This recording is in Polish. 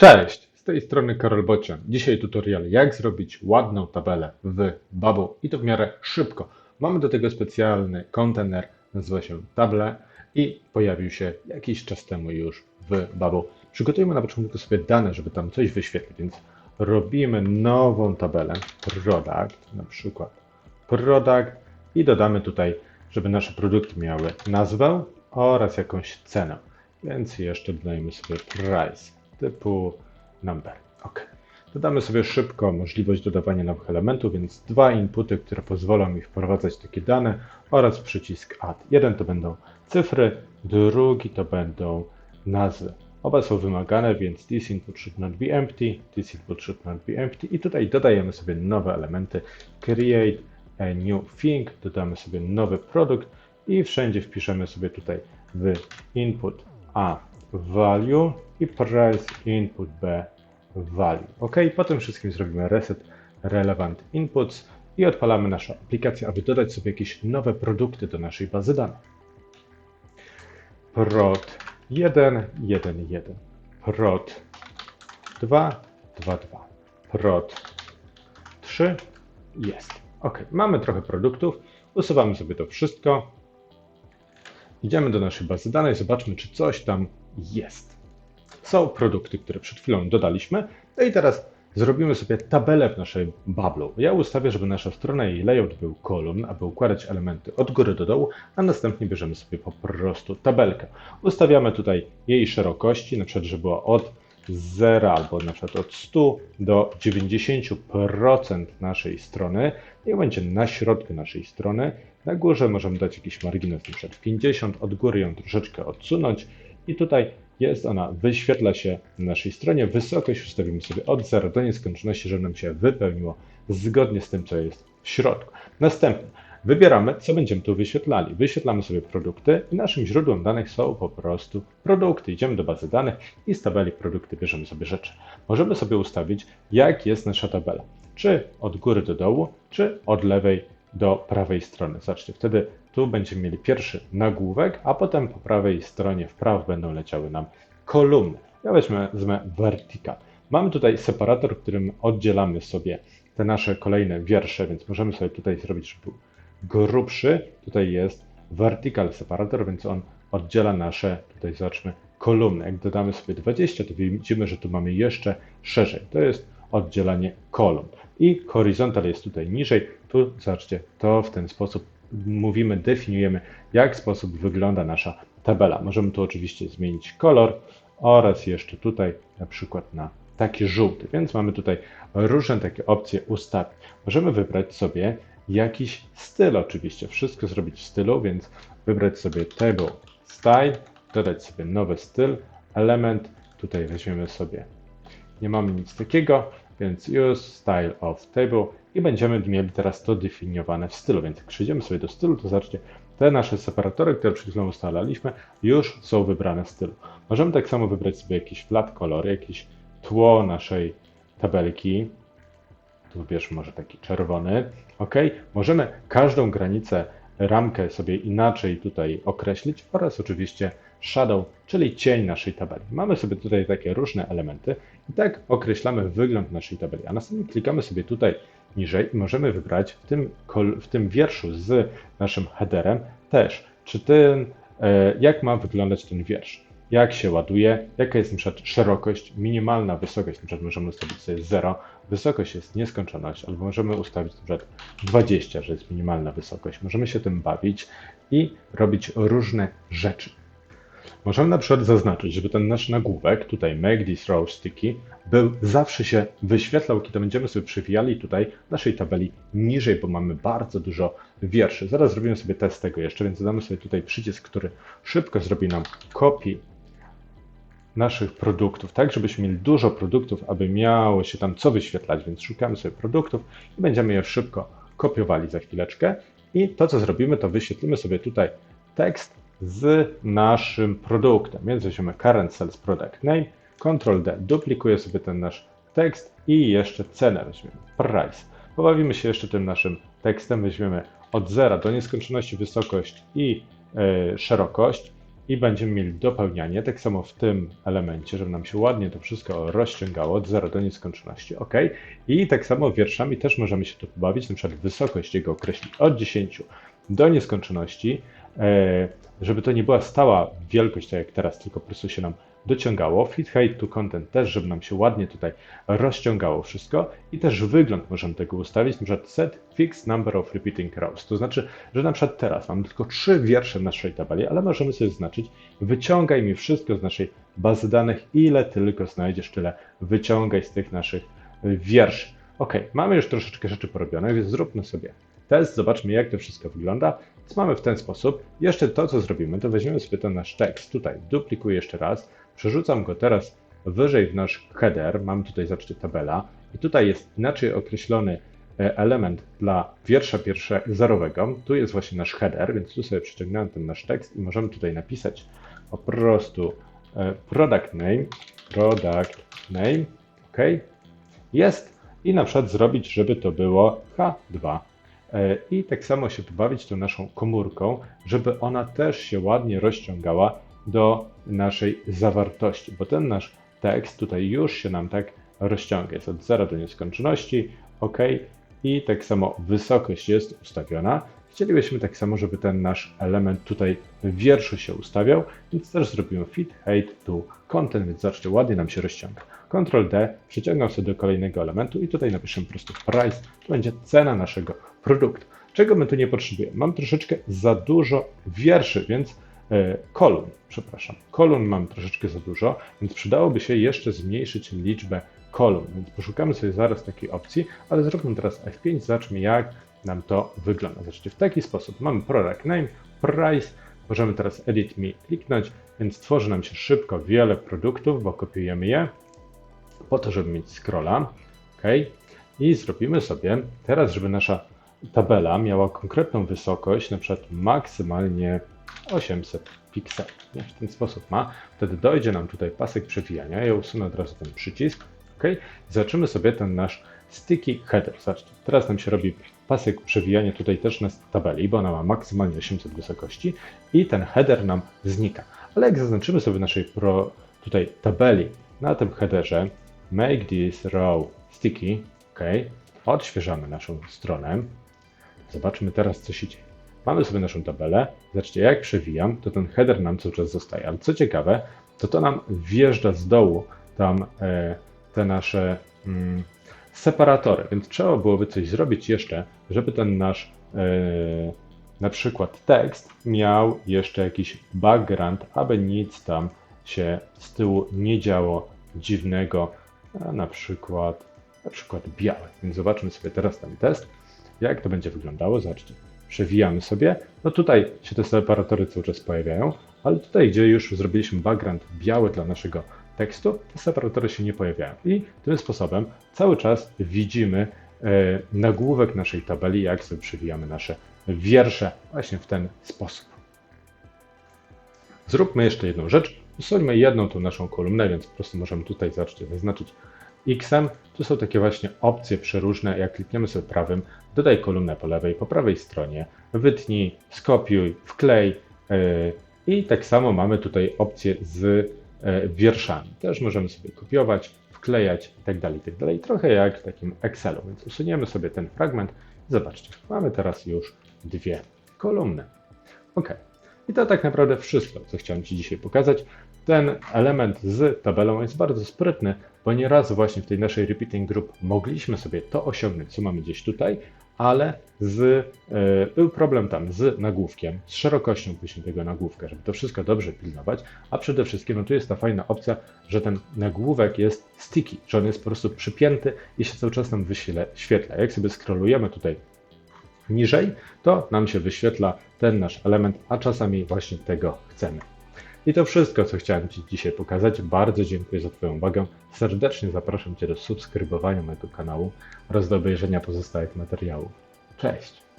Cześć, z tej strony Karol Bocian. Dzisiaj tutorial jak zrobić ładną tabelę w Bubble i to w miarę szybko. Mamy do tego specjalny kontener, nazywa się Table i pojawił się jakiś czas temu już w Bubble. Przygotujemy na początku sobie dane, żeby tam coś wyświetlić, więc robimy nową tabelę Product, na przykład Product i dodamy tutaj, żeby nasze produkty miały nazwę oraz jakąś cenę. Więc jeszcze dodajemy sobie price typu number. OK. Dodamy sobie szybko możliwość dodawania nowych elementów, więc dwa inputy, które pozwolą mi wprowadzać takie dane oraz przycisk add. Jeden to będą cyfry, drugi to będą nazwy. Oba są wymagane, więc this input should not be empty, this input should not be empty i tutaj dodajemy sobie nowe elementy create a new thing, dodamy sobie nowy produkt i wszędzie wpiszemy sobie tutaj w input a value i price input b value. OK, po tym wszystkim zrobimy reset relevant inputs i odpalamy naszą aplikację, aby dodać sobie jakieś nowe produkty do naszej bazy danych. Prod 1, 1, 1. Prod 2, 2, 2. Prod 3 jest. OK, mamy trochę produktów. Usuwamy sobie to wszystko. Idziemy do naszej bazy danych, zobaczmy, czy coś tam jest. Są produkty, które przed chwilą dodaliśmy. No i teraz zrobimy sobie tabelę w naszej Bablu. Ja ustawię, żeby nasza strona i layout był kolumn, aby układać elementy od góry do dołu, a następnie bierzemy sobie po prostu tabelkę. Ustawiamy tutaj jej szerokości, na przykład, żeby była od 0 albo na przykład od 100 do 90% naszej strony. Niech będzie na środku naszej strony. Na górze możemy dać jakiś margines, na przykład 50, od góry ją troszeczkę odsunąć i tutaj jest ona, wyświetla się na naszej stronie. Wysokość ustawimy sobie od 0 do nieskończoności, żeby nam się wypełniło zgodnie z tym, co jest w środku. Następnie wybieramy, co będziemy tu wyświetlali. Wyświetlamy sobie produkty i naszym źródłem danych są po prostu produkty. Idziemy do bazy danych i z tabeli produkty bierzemy sobie rzeczy. Możemy sobie ustawić, jak jest nasza tabela. Czy od góry do dołu, czy od lewej do prawej strony. Zobaczcie, wtedy tu będziemy mieli pierwszy nagłówek, a potem po prawej stronie w prawo będą leciały nam kolumny. Ja weźmę, wezmę vertical. Mamy tutaj separator, którym oddzielamy sobie te nasze kolejne wiersze, więc możemy sobie tutaj zrobić, żeby był grubszy. Tutaj jest vertical separator, więc on oddziela nasze, tutaj zobaczmy, kolumny. Jak dodamy sobie 20, to widzimy, że tu mamy jeszcze szerzej. To jest oddzielanie kolumn. I horizontal jest tutaj niżej. Tu zobaczcie, to w ten sposób mówimy, definiujemy, jak sposób wygląda nasza tabela. Możemy tu oczywiście zmienić kolor oraz jeszcze tutaj na przykład na taki żółty, więc mamy tutaj różne takie opcje ustawień. Możemy wybrać sobie jakiś styl oczywiście, wszystko zrobić w stylu, więc wybrać sobie table style, dodać sobie nowy styl, element, tutaj weźmiemy sobie, nie mamy nic takiego, więc use style of table i będziemy mieli teraz to definiowane w stylu, więc jak przejdziemy sobie do stylu, to zobaczcie, te nasze separatory, które przed chwilą ustalaliśmy, już są wybrane w stylu. Możemy tak samo wybrać sobie jakiś flat kolor, jakieś tło naszej tabelki, tu wybierzmy może taki czerwony, ok? Możemy każdą granicę, ramkę sobie inaczej tutaj określić oraz oczywiście shadow, czyli cień naszej tabeli. Mamy sobie tutaj takie różne elementy i tak określamy wygląd naszej tabeli, a następnie klikamy sobie tutaj niżej i możemy wybrać w tym, w tym wierszu z naszym headerem też, czy ten, e, jak ma wyglądać ten wiersz, jak się ładuje, jaka jest przykład szerokość, minimalna wysokość, przykład możemy ustawić sobie 0, wysokość jest nieskończoność, albo możemy ustawić przykład 20, że jest minimalna wysokość. Możemy się tym bawić i robić różne rzeczy. Możemy na przykład zaznaczyć, żeby ten nasz nagłówek, tutaj make this row sticky, był, zawsze się wyświetlał, kiedy będziemy sobie przewijali tutaj naszej tabeli niżej, bo mamy bardzo dużo wierszy. Zaraz zrobimy sobie test tego jeszcze, więc dodamy sobie tutaj przycisk, który szybko zrobi nam kopii naszych produktów, tak żebyśmy mieli dużo produktów, aby miało się tam co wyświetlać, więc szukamy sobie produktów i będziemy je szybko kopiowali za chwileczkę. I to co zrobimy, to wyświetlimy sobie tutaj tekst z naszym produktem, więc weźmiemy current sales product name, Ctrl D, duplikuję sobie ten nasz tekst i jeszcze cenę weźmiemy, price. Pobawimy się jeszcze tym naszym tekstem, weźmiemy od 0 do nieskończoności wysokość i yy, szerokość i będziemy mieli dopełnianie, tak samo w tym elemencie, żeby nam się ładnie to wszystko rozciągało od 0 do nieskończoności, ok? I tak samo wierszami też możemy się tu pobawić, na przykład wysokość jego określić od 10 do nieskończoności, żeby to nie była stała wielkość, tak jak teraz, tylko po prostu się nam dociągało. Fit height to content też, żeby nam się ładnie tutaj rozciągało wszystko i też wygląd możemy tego ustawić, na przykład set fixed number of repeating rows. To znaczy, że na przykład teraz mamy tylko trzy wiersze w naszej tabeli, ale możemy sobie zaznaczyć wyciągaj mi wszystko z naszej bazy danych, ile tylko znajdziesz, tyle wyciągaj z tych naszych wierszy. Ok, mamy już troszeczkę rzeczy porobione, więc zróbmy sobie test, zobaczmy jak to wszystko wygląda. Więc mamy w ten sposób. Jeszcze to, co zrobimy, to weźmiemy sobie ten nasz tekst, tutaj duplikuję jeszcze raz, przerzucam go teraz wyżej w nasz header, mamy tutaj, zobaczcie, tabela. I tutaj jest inaczej określony e, element dla wiersza pierwsze, zerowego. Tu jest właśnie nasz header, więc tu sobie przyciągnąłem ten nasz tekst i możemy tutaj napisać po prostu e, product name, product name, ok, jest. I na przykład zrobić, żeby to było H2 E, i tak samo się pobawić tą naszą komórką, żeby ona też się ładnie rozciągała do naszej zawartości, bo ten nasz tekst tutaj już się nam tak rozciąga. Jest od 0 do nieskończoności, OK. I tak samo wysokość jest ustawiona. Chcielibyśmy tak samo, żeby ten nasz element tutaj w wierszu się ustawiał, więc też zrobimy fit height to content, więc zobaczcie, ładnie nam się rozciąga. Ctrl D, przeciągam sobie do kolejnego elementu i tutaj napiszę po prostu price, to będzie cena naszego produktu. Czego my tu nie potrzebujemy? Mam troszeczkę za dużo wierszy, więc e, kolumn, przepraszam, kolumn mam troszeczkę za dużo, więc przydałoby się jeszcze zmniejszyć liczbę kolumn, więc poszukamy sobie zaraz takiej opcji, ale zróbmy teraz F5, zobaczmy jak nam to wygląda. Zobaczcie, w taki sposób mamy product name, price, możemy teraz edit me kliknąć, więc tworzy nam się szybko wiele produktów, bo kopiujemy je po to, żeby mieć scrolla, ok, i zrobimy sobie teraz, żeby nasza tabela miała konkretną wysokość, na przykład maksymalnie 800 pikseli. W ten sposób ma. Wtedy dojdzie nam tutaj pasek przewijania. Ja usunę od razu ten przycisk. ok, Zobaczymy sobie ten nasz sticky header. Zobaczcie, teraz nam się robi pasek przewijania tutaj też na tabeli, bo ona ma maksymalnie 800 wysokości i ten header nam znika. Ale jak zaznaczymy sobie w naszej pro, tutaj tabeli na tym headerze make this row sticky, ok, odświeżamy naszą stronę. Zobaczmy teraz, co się dzieje. Mamy sobie naszą tabelę. Zobaczcie, jak przewijam, to ten header nam cały czas zostaje. Ale co ciekawe, to to nam wjeżdża z dołu tam e, te nasze mm, separatory, więc trzeba byłoby coś zrobić jeszcze, żeby ten nasz e, na przykład tekst miał jeszcze jakiś background, aby nic tam się z tyłu nie działo dziwnego, na przykład na przykład biały. Więc zobaczmy sobie teraz ten test, jak to będzie wyglądało. Zobaczcie, przewijamy sobie. No tutaj się te separatory cały czas pojawiają, ale tutaj, gdzie już zrobiliśmy background biały dla naszego tekstu, te separatory się nie pojawiają. I tym sposobem cały czas widzimy e, nagłówek naszej tabeli, jak sobie przewijamy nasze wiersze właśnie w ten sposób. Zróbmy jeszcze jedną rzecz. Usuńmy jedną tą naszą kolumnę, więc po prostu możemy tutaj zacząć zaznaczyć X. Tu są takie właśnie opcje przeróżne. Jak klikniemy sobie prawym, dodaj kolumnę po lewej, po prawej stronie, wytnij, skopiuj, wklej. E, I tak samo mamy tutaj opcję z E, wierszami. Też możemy sobie kopiować, wklejać itd., tak itd. Tak Trochę jak w takim Excelu, więc usuniemy sobie ten fragment. Zobaczcie, mamy teraz już dwie kolumny. OK. I to tak naprawdę wszystko, co chciałem Ci dzisiaj pokazać. Ten element z tabelą jest bardzo sprytny, bo nieraz właśnie w tej naszej repeating group mogliśmy sobie to osiągnąć, co mamy gdzieś tutaj, ale z, e, był problem tam z nagłówkiem, z szerokością później tego nagłówka, żeby to wszystko dobrze pilnować, a przede wszystkim no tu jest ta fajna opcja, że ten nagłówek jest sticky, że on jest po prostu przypięty i się cały czas nam wyświetla. Jak sobie scrollujemy tutaj niżej, to nam się wyświetla ten nasz element, a czasami właśnie tego chcemy. I to wszystko, co chciałem Ci dzisiaj pokazać. Bardzo dziękuję za Twoją uwagę. Serdecznie zapraszam Cię do subskrybowania mojego kanału oraz do obejrzenia pozostałych materiałów. Cześć!